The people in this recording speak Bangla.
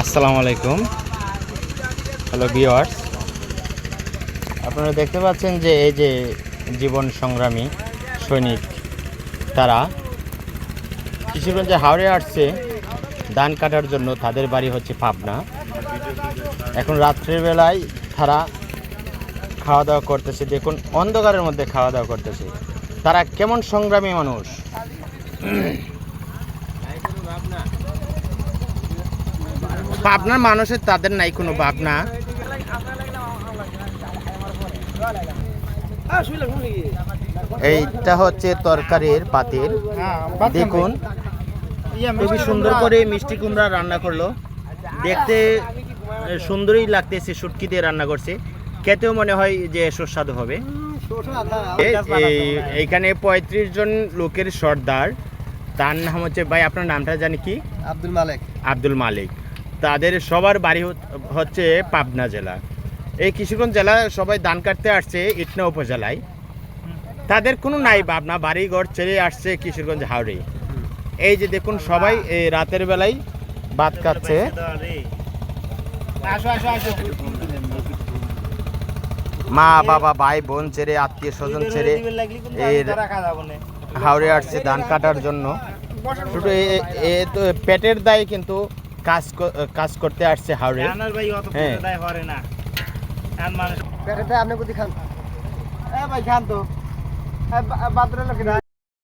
আসসালামু আলাইকুম। হ্যালো ভিওয়ার্স আপনারা দেখতে পাচ্ছেন যে এই যে জীবন সংগ্রামী সৈনিক তারা কিশোরগঞ্জে হাওড়ে আসছে, ধান কাটার জন্য। তাদের বাড়ি হচ্ছে পাবনা। এখন রাত্রের বেলায় তারা খাওয়া দাওয়া করতেছে, দেখুন, অন্ধকারের মধ্যে খাওয়া দাওয়া করতেছে। তারা কেমন সংগ্রামী মানুষ? পাবনার মানুষের তাদের নাই কোনো ভাবনা। এইটা হচ্ছে তরকারির পাতির দেখুন খুবই সুন্দর করে মিষ্টি কুমড়া রান্না করল। দেখতে সুন্দরই লাগতেছে শুটকি দিয়ে রান্না করছে। খেতেও মনে হয় যে সুস্বাদু হবে। এই- এইখানে পঁয়ত্রিশ জন লোকের সর্দার। তার নাম হচ্ছে ভাই আপনার নামটা জানি কি? আব্দুল মালিক। আব্দুল মালিক। তাদের সবার বাড়ি হচ্ছে পাবনা জেলা। এই কিশোরগঞ্জ জেলা সবাই ধান কাটতে আসছে ইটনা উপজেলায়। তাদের কোনো নাই পাবনা বাড়ি ঘর ছেড়ে আসছে কিশোরগঞ্জ হাওড়ে। এই যে দেখুন সবাই এই রাতের বেলায় ভাত খাচ্ছে। মা বাবা ভাই বোন ছেড়ে আত্মীয় স্বজন ছেড়ে এর হাওড়ে আসছে ধান কাটার জন্য। শুধু এ তো পেটের দায়ে কিন্তু কাজ ক- কাজ করতে আসছে হাওড়ে। হ্যাঁ। আপনি কোথায় খান। এ ভাই খান তো। বাদ্র লোকেরা না?